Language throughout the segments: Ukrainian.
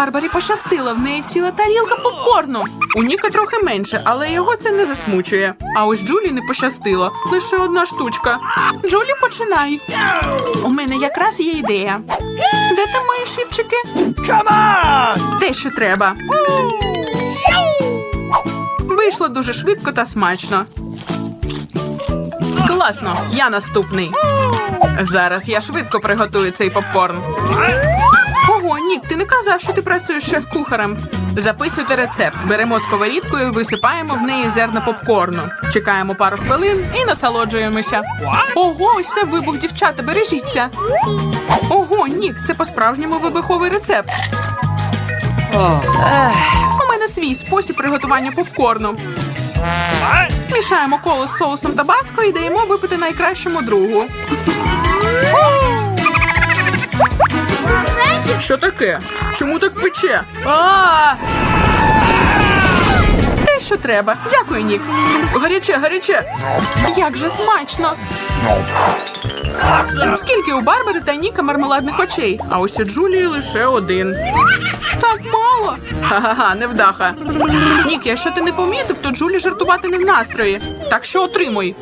Барбарі пощастило, в неї ціла тарілка попкорну. У Ніка трохи менше, але його це не засмучує. А ось Джулі не пощастило. Лише одна штучка. Джулі, починай. У мене якраз є ідея. Де там мої шипчики? Те, що треба. Вийшло дуже швидко та смачно. Класно, я наступний. Зараз я швидко приготую цей попкорн. Ого, Нік, ти не казав, що ти працюєш шеф-кухарем. Записуйте рецепт. Беремо сковорідку і висипаємо в неї зерна попкорну. Чекаємо пару хвилин і насолоджуємося. Ого, ось це вибух, дівчата, бережіться. Ого, Нік, це по-справжньому вибуховий рецепт. У мене свій спосіб приготування попкорну. Мішаємо коло з соусом табаско і даємо випити найкращому другу. Що таке? Чому так пече? А! Те, що треба. Дякую, Нік. Гаряче, гаряче. Як же смачно. Скільки у Барбари та Ніка мармеладних очей, а ось у Джулії лише один. Так мало. Ха-ха-ха, невдаха. Нік, якщо ти не помітив, то Джулі жартувати не в настрої. Так що отримуй.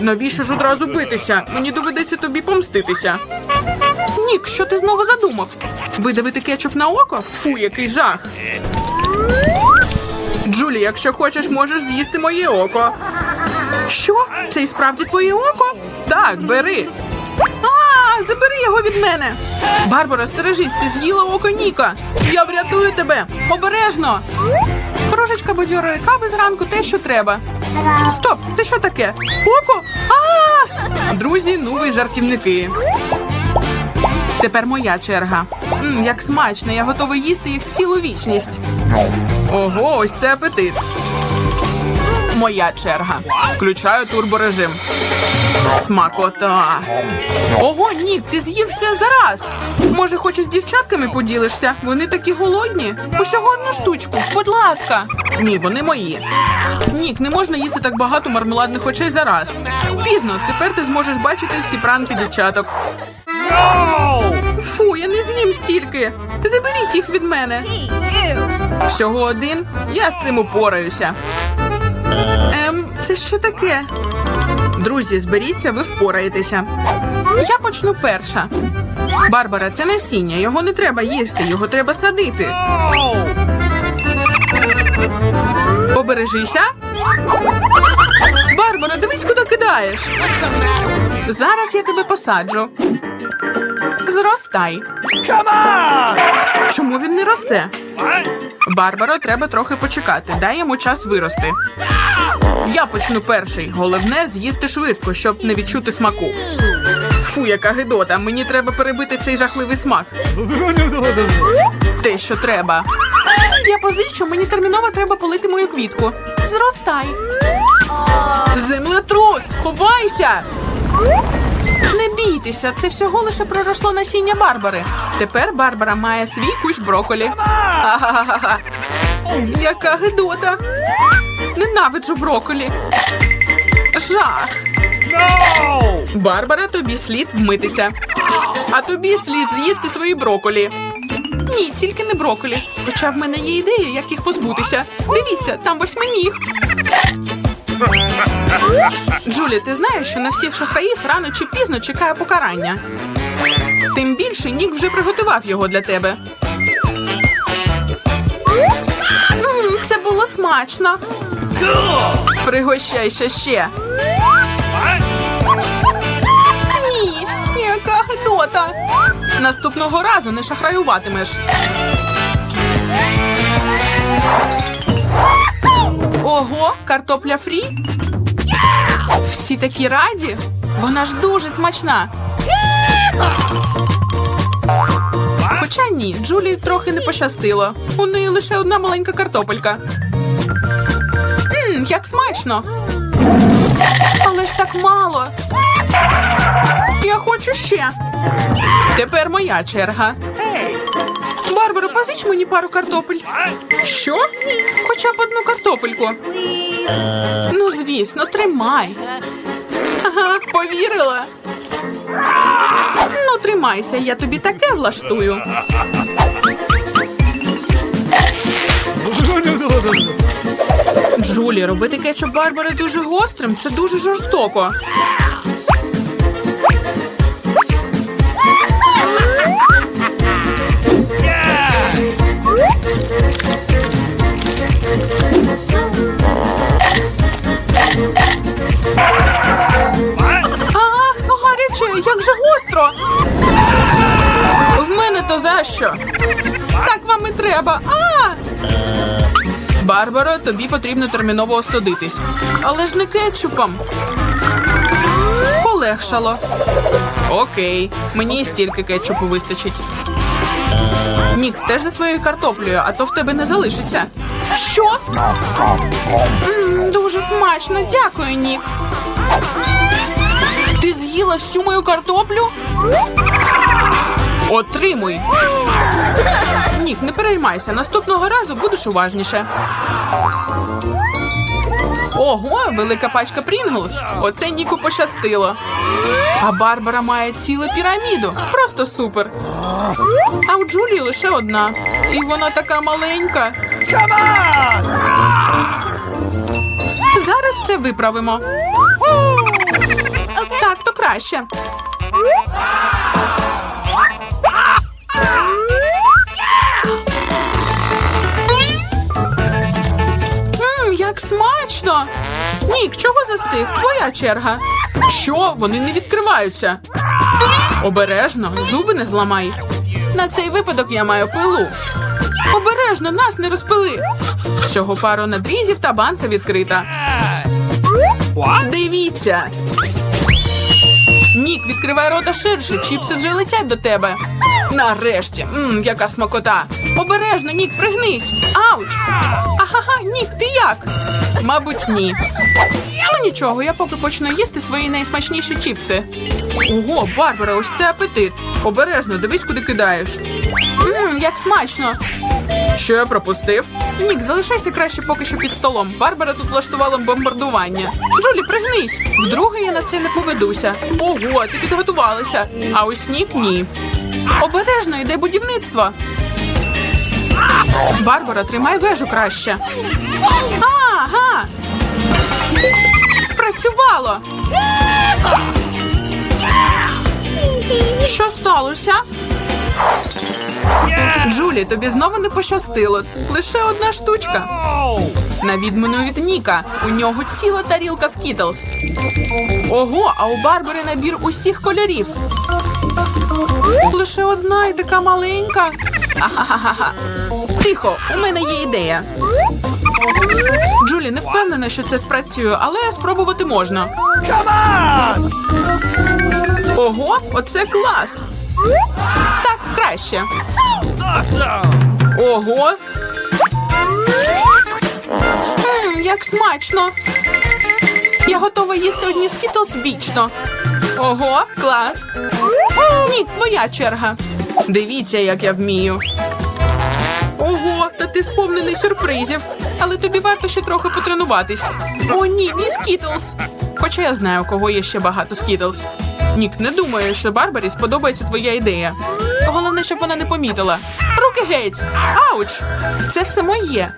Навіщо ж одразу битися? Мені доведеться тобі помститися. Нік, що ти знову задумав? Видавити кетчуп на око? Фу, який жах. Джулі, якщо хочеш, можеш з'їсти моє око. Що? Це і справді твоє око? Так, бери. А, забери його від мене. Барбара, стережись, ти з'їла око Ніка. Я врятую тебе. Обережно. Кружечка бадьорої кави зранку те, що треба. Стоп, це що таке? Око? А! Друзі, ну ви жартівники. Тепер моя черга. М, як смачно, я готова їсти їх цілу вічність. Ого, ось це апетит. Моя черга. Включаю турборежим. Смакота. Ого, ні, ти з'їв все зараз. Може, хоч із дівчатками поділишся? Вони такі голодні. Усього одну штучку. Будь ласка. Ні, вони мої. Нік, не можна їсти так багато мармеладних очей зараз. Пізно, тепер ти зможеш бачити всі пранки дівчаток. Фу, я не з'їм стільки. Заберіть їх від мене. Всього один. Я з цим упораюся. Ем, це що таке? Друзі, зберіться, ви впораєтеся. Я почну перша. Барбара, це насіння. Його не треба їсти, його треба садити. Побережися. Барбара, дивись, куди кидаєш. Зараз я тебе посаджу. Зростай. Come on! Чому він не росте? Барбаро, треба трохи почекати. Дай йому час вирости. Я почну перший. Головне з'їсти швидко, щоб не відчути смаку. Фу, яка гидота. Мені треба перебити цей жахливий смак. Те, що треба. Я позичу, мені терміново треба полити мою квітку. Зростай. Землетрус! Ховайся! Не бійтеся, це всього лише проросло насіння Барбари. Тепер Барбара має свій кущ броколі. Ха-ха-ха. Яка гидота! Ненавиджу броколі. Жах. Барбара, тобі слід вмитися. А тобі слід з'їсти свої броколі. Ні, тільки не броколі. Хоча в мене є ідея, як їх позбутися. Дивіться, там восьминіг. Джулі, ти знаєш, що на всіх шахраїх рано чи пізно чекає покарання. Тим більше Нік вже приготував його для тебе. Це було смачно. Пригощайся ще. Ні, яка гидота. Наступного разу не шахраюватимеш. Ого, картопля фрі? Всі такі раді. Вона ж дуже смачна. Хоча ні, Джулі трохи не пощастило. У неї лише одна маленька картопелька. Мм, як смачно. Але ж так мало. Я хочу ще. Тепер моя черга. Барбаро, позич мені пару картопель. Що? Хоча б одну картопельку. Ну, звісно, тримай. Ага, повірила. Ну, тримайся, я тобі таке влаштую. Джулі, робити кетчуп Барбари дуже гострим. Це дуже жорстоко. То? Так вам і треба. А! Барбаро, тобі потрібно терміново остудитись. Але ж не кетчупом. Полегшало. Окей, мені стільки кетчупу вистачить. Нікс, теж за своєю картоплею, а то в тебе не залишиться. Що? М, дуже смачно, дякую, Нік. Ти з'їла всю мою картоплю? Отримуй. Нік, не переймайся. Наступного разу будеш уважніше. Ого, велика пачка Прінглс. Оце Ніку пощастило. А Барбара має цілу піраміду. Просто супер. А у Джулії лише одна. І вона така маленька. Зараз це виправимо. Так, то краще. Смачно! Нік, чого застиг? Твоя черга. Що? Вони не відкриваються. Обережно, зуби не зламай. На цей випадок я маю пилу. Обережно, нас не розпили. Всього пару надрізів та банка відкрита. Дивіться. Нік, відкривай рота ширше, чіпси вже летять до тебе. Нарешті, Мм, яка смакота. Обережно, Нік, пригнись. Ауч. Ахага, Нік, ти як? Мабуть, ні. Ну нічого, я поки почну їсти свої найсмачніші чіпси. Ого, Барбара, ось це апетит. Обережно, дивись, куди кидаєш. Мм, як смачно. Що я пропустив? Нік, залишайся краще поки що під столом. Барбара тут влаштувала бомбардування. Джулі, пригнись. Вдруге я на це не поведуся. Ого, ти підготувалася. А ось Нік ні. Обережно йде будівництво. Барбара, тримай вежу краще. Ага. Спрацювало. Що сталося? Джулі, тобі знову не пощастило. Лише одна штучка. На відміну від Ніка, у нього ціла тарілка скітлз. Ого, а у Барбари набір усіх кольорів. Лише одна і така маленька. Ахахаха. Тихо, у мене є ідея. Джулі, не впевнена, що це спрацює, але спробувати можна. Ого, оце клас. Так, краще. Ого. М, як смачно. Я готова їсти одні скітлс вічно. Ого, клас. Ні, твоя черга. Дивіться, як я вмію. Ого, та ти сповнений сюрпризів. Але тобі варто ще трохи потренуватись. О, ні, мій скітлс. Хоча я знаю, у кого є ще багато скітлс. Нік, не думаю, що Барбарі сподобається твоя ідея. Головне, щоб вона не помітила. Руки геть! Ауч! Це все моє.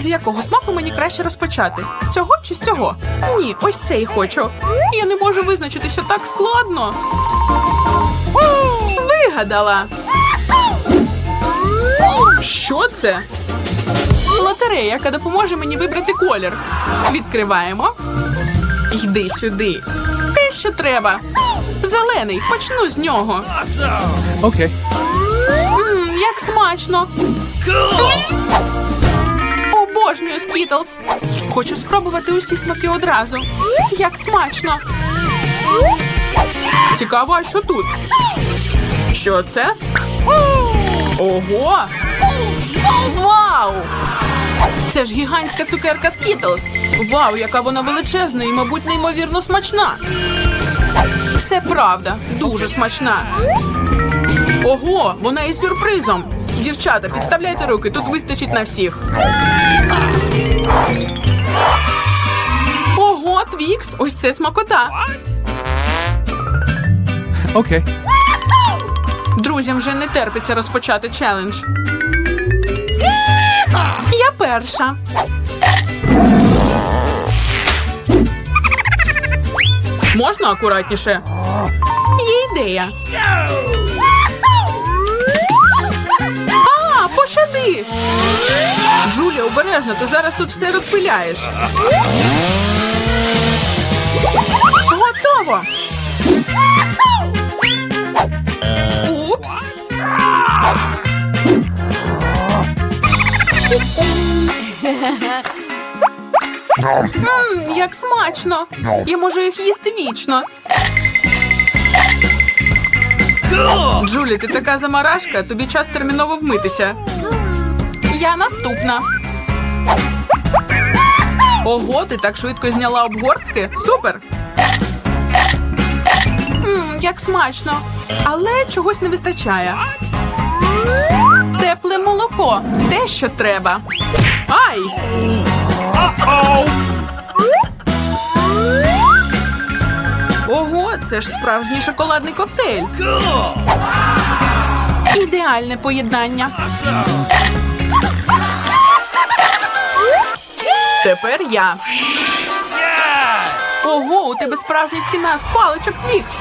З якого смаку мені краще розпочати? З цього чи з цього? Ні, ось цей хочу. Я не можу визначитися так складно. Вигадала. Що це? Лотерея, яка допоможе мені вибрати колір. Відкриваємо. Йди сюди. Те, що треба. Зелений, почну з нього. Awesome! Okay. Як смачно. Cool! Обожнюю скітлс. Хочу спробувати усі смаки одразу. Як смачно. Цікаво, а що тут? Що це? Ого! Вау! Це ж гігантська цукерка Скітлс. Вау, яка вона величезна і, мабуть, неймовірно смачна. Це правда, дуже смачна. Ого, вона із сюрпризом. Дівчата, підставляйте руки, тут вистачить на всіх. Ого, Твікс, ось це смакота. Okay. Друзям вже не терпиться розпочати челендж. Я перша. Можна акуратніше? Є ідея. А, пощади! Джулія, обережно, ти зараз тут все розпиляєш. Готово. Упс. Як смачно. Я можу їх їсти вічно. Джулі, ти така замарашка, тобі час терміново вмитися. Я наступна. Ого, ти так швидко зняла обгортки? Супер! Як смачно. Але чогось не вистачає. Тепле молоко. Те, що треба. Ай! Ого, це ж справжній шоколадний коктейль. Ідеальне поєднання. Тепер я. Ого, у тебе справжня стіна з паличок Твікс.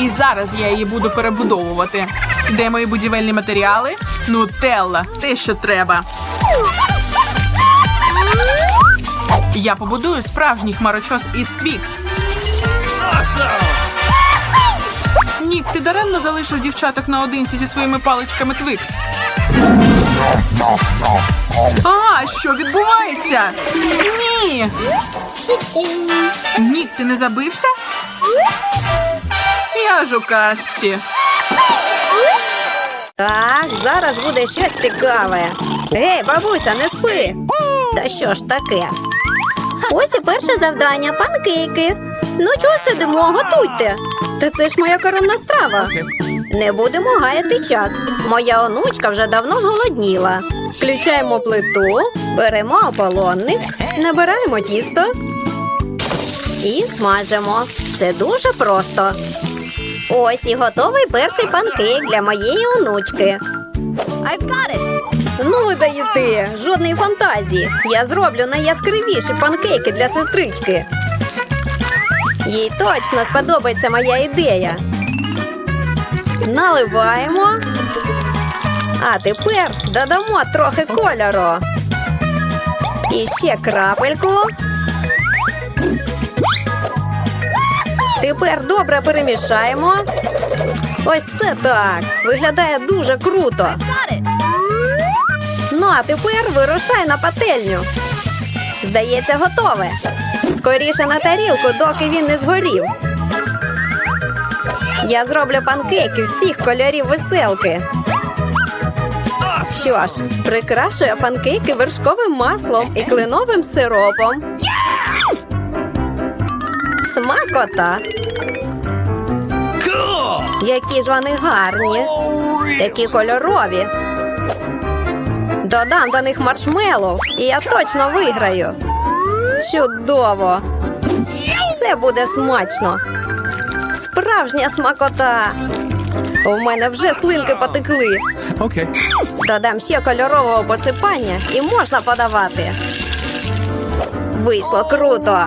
І зараз я її буду перебудовувати. Де мої будівельні матеріали? Нутелла, те, що треба. Я побудую справжній хмарочос із Твікс. Нік, ти даремно залишив дівчаток наодинці зі своїми паличками Твікс. А, що відбувається? Ні. Нік, ти не забився? Я ж у казці. Так, зараз буде щось цікаве. Гей, бабуся, не спи. Та що ж таке? Ось і перше завдання панкейки. Ну чого сидимо, готуйте. Та це ж моя коронна страва. Не будемо гаяти час. Моя онучка вже давно зголодніла. Включаємо плиту, беремо ополонник, набираємо тісто і смажимо. Це дуже просто. Ось і готовий перший панкейк для моєї онучки. I've got it. Ну ви даєте, жодної фантазії. Я зроблю найяскравіші панкейки для сестрички. Їй точно сподобається моя ідея. Наливаємо. А тепер додамо трохи кольору. І ще крапельку. Тепер добре перемішаємо. Ось це так. Виглядає дуже круто. Ну, а тепер вирушай на пательню. Здається, готове. Скоріше на тарілку, доки він не згорів. Я зроблю панкейки всіх кольорів веселки. Що ж, прикрашую панкейки вершковим маслом і кленовим сиропом. Смакота! Які ж вони гарні, такі кольорові. Додам до них маршмеллоу, і я точно виграю. Чудово! Це буде смачно. Справжня смакота. У мене вже слинки потекли. Okay. Додам ще кольорового посипання і можна подавати. Вийшло круто.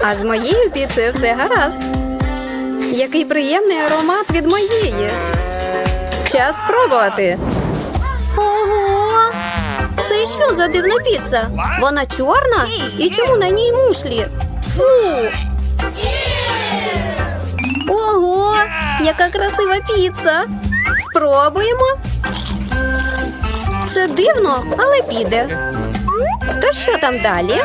А з моєю піцею все гаразд. Який приємний аромат від моєї. Час спробувати. Ого! Це що за дивна піца? Вона чорна? І чому на ній мушлі? Фу! Ого! Яка красива піца! Спробуємо. Це дивно, але піде. То що там далі?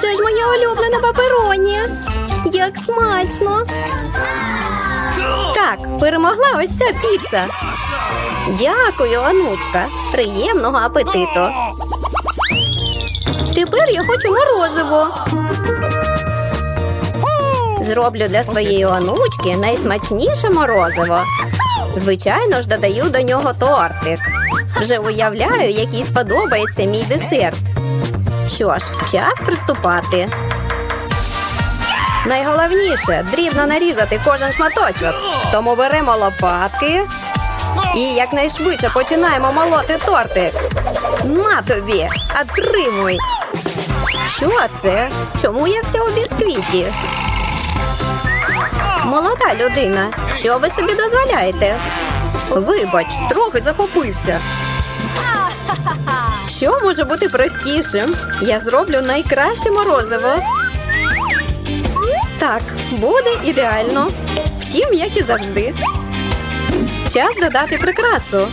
Це ж моя улюблена папероні. Як смачно! Так, перемогла ось ця піца. Дякую, онучка. Приємного апетиту. Тепер я хочу морозиво. Зроблю для своєї онучки найсмачніше морозиво. Звичайно ж, додаю до нього тортик. Вже уявляю, який сподобається мій десерт. Що ж, час приступати. Найголовніше дрібно нарізати кожен шматочок. Тому беремо лопатки і якнайшвидше починаємо молоти тортик. На тобі, отримуй. Що це? Чому я вся у бісквіті? Молода людина, що ви собі дозволяєте? Вибач, трохи захопився. Що може бути простішим? Я зроблю найкраще морозиво. Так, буде ідеально. Втім, як і завжди. Час додати прикрасу.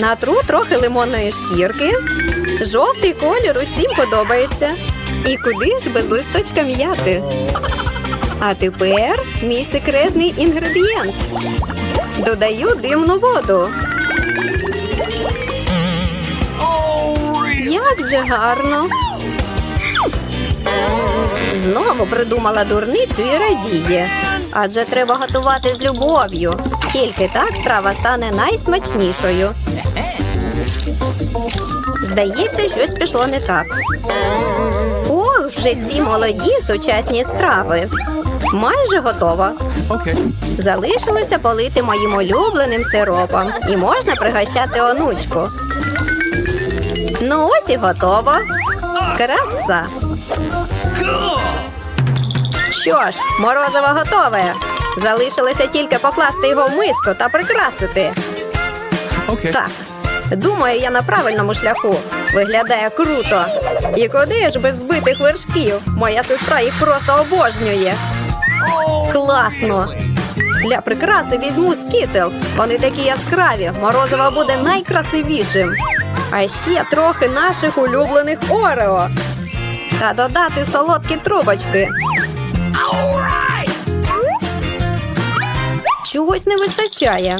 Натру трохи лимонної шкірки. Жовтий колір усім подобається. І куди ж без листочка м'яти? А тепер мій секретний інгредієнт. Додаю димну воду. Як же гарно. Знову придумала дурницю і радіє. Адже треба готувати з любов'ю. Тільки так страва стане найсмачнішою. Здається, щось пішло не так. Ох, вже ці молоді сучасні страви. Майже готова. Okay. Залишилося полити моїм улюбленим сиропом і можна пригощати онучку. Ну ось і готово. Краса. Що ж, морозиво готове. Залишилося тільки покласти його в миску та прикрасити. Okay. Так, думаю, я на правильному шляху. Виглядає круто. І куди ж без збитих вершків? Моя сестра їх просто обожнює. Класно! Для прикраси візьму скітлз. Вони такі яскраві. Морозиво буде найкрасивішим. А ще трохи наших улюблених Орео. Та додати солодкі трубочки. Чогось не вистачає.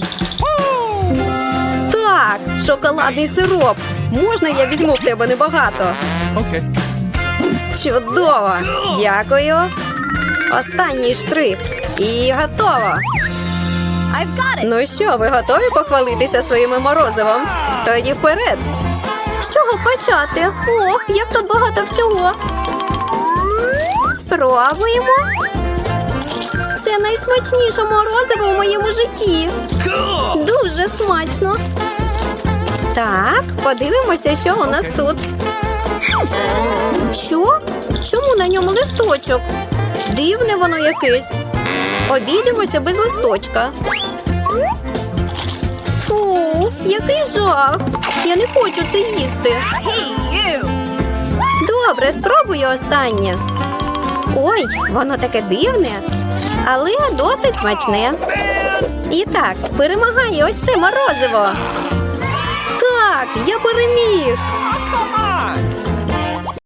Так, шоколадний сироп. Можна я візьму в тебе небагато? Okay. Чудово! Дякую. Останній штрих. І готово. Ну що, ви готові похвалитися своїми морозивом? Тоді вперед. З чого почати? Ох, як тут багато всього. Спробуємо. Це найсмачніше морозиво в моєму житті. Дуже смачно. Так, подивимося, що у нас тут. Що? Чому на ньому листочок? Дивне воно якесь. Обійдемося без листочка. Який жах. Я не хочу це їсти. Добре, спробую останнє. Ой, воно таке дивне, але досить смачне. І так, перемагає ось це морозиво. Так, я переміг.